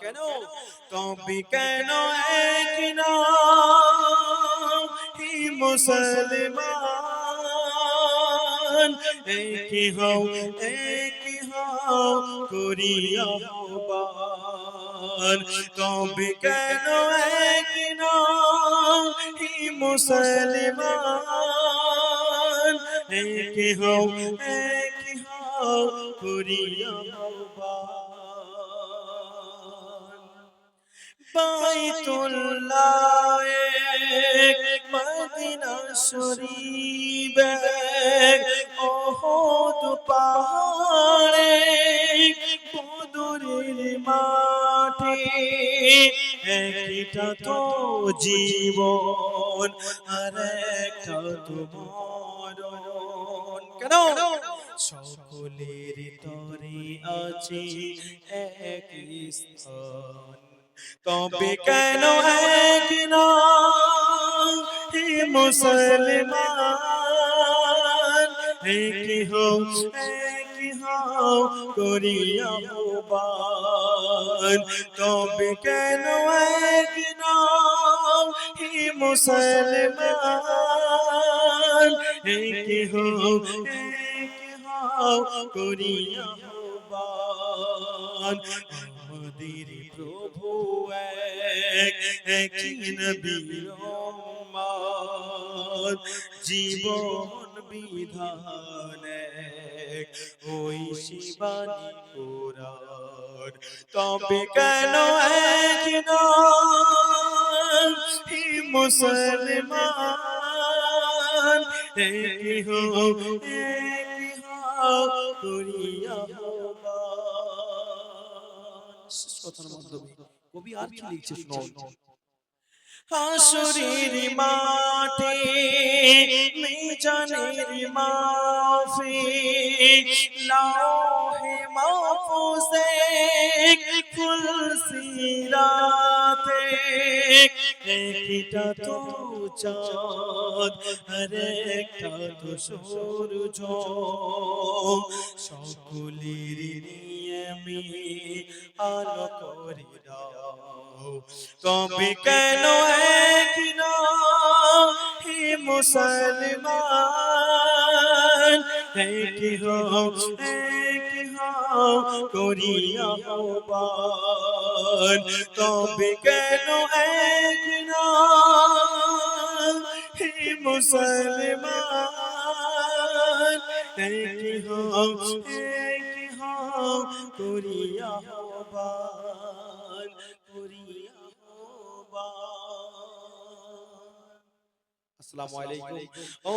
কেন তবে কেন এক না হি মুসলমান একই হও একই হও করিয়া আহ্বান তবে কেন এক না মুসলমান একই হও একই হও করিয়া আহ্বান বাইতুল্লাহ মদিনা শরীফ ওহদ পাহাড়ে বদরের মাঠে একটা তো জীবন আর একটা তো মরণ। কেন? সকলের তরে আছে এক স্থান। তবে কেন এক না হে মুসলমান? এক হও এক হও করিয়া আহ্বান তবে কেন এক না হে মুসলমান? এক হও এক হও করিয়া আহ্বান আমাদের প্রভু এক নবীর জীবন বিধান এক, ওই শিবানী কোরআন তবে কেন এক হে মুসলমান একই হও একই হও করিয়া। কথার মাধ্যমে কবি আর কি লিখছে মাঠে মাফি লাহে মাহফুজে সিরাতে একটা তো চাঁদ আর একটা তো সূর্য সকলের নিয়মে আলো করে তবে কেন হে মুসলমান এক হও করিয়া তবে কেন এক না হে মুসলমান এক হও। করিয়া হবান করিয়া হবান। আসসালামু আলাইকুম। ও